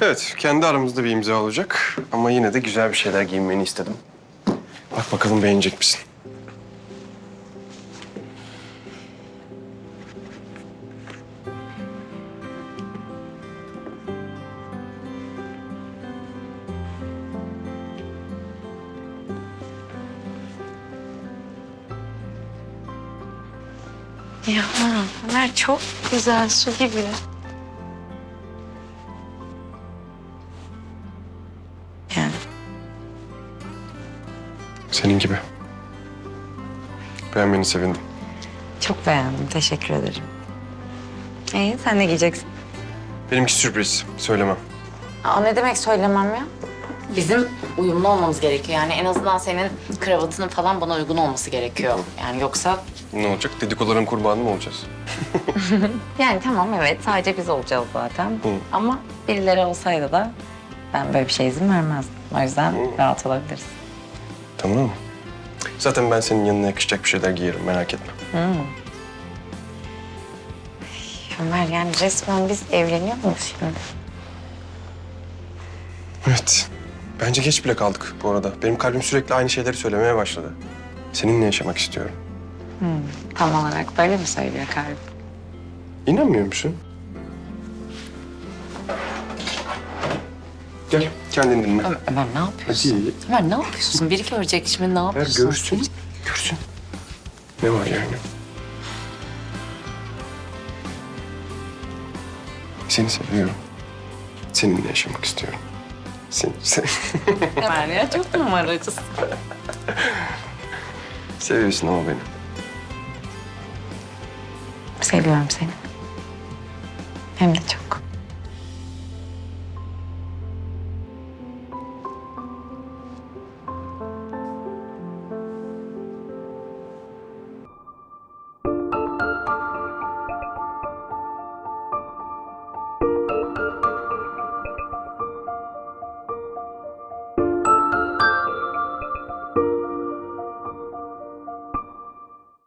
Evet, kendi aramızda bir imza olacak. Ama yine de güzel bir şeyler giyinmeni istedim. Bak bakalım beğenecek misin? Ya Ömer çok güzel su gibi. Senin gibi. Beğenmeni sevindim. çok beğendim. Teşekkür ederim. İyi sen ne giyeceksin? Benimki sürpriz. Söylemem. Aa, ne demek söylemem ya? Bizim uyumlu olmamız gerekiyor. Yani en azından senin kravatının falan bana uygun olması gerekiyor. Yani yoksa... Ne olacak? Dedikoduların kurbanı mı olacağız? Yani tamam evet sadece biz olacağız zaten. Hı. Ama birileri olsaydı da ben böyle bir şey izin vermezdim. O yüzden rahat olabiliriz. Tamam mı? Zaten ben senin yanına yakışacak bir şeyler giyerim. Merak etme. Ömer yani resmen biz evleniyor muyuz şimdi? Evet. Bence geç bile kaldık bu arada. Benim kalbim sürekli aynı şeyleri söylemeye başladı. Seninle yaşamak istiyorum. Tam olarak böyle mi söylüyor kalbim? İnanmıyor musun? Gel, kendin dinle. Ömer, Ömer ne yapıyorsun? Hadi. Ömer ne yapıyorsun? Biri görecek şimdi ne Ver yapıyorsun? görsün. Görsün. Ne var yani? Seni seviyorum. Seninle yaşamak istiyorum. Seni, sen... Ömer ya çok numaracısın. Seviyorsun ama beni. Seviyorum seni. Hem de çok.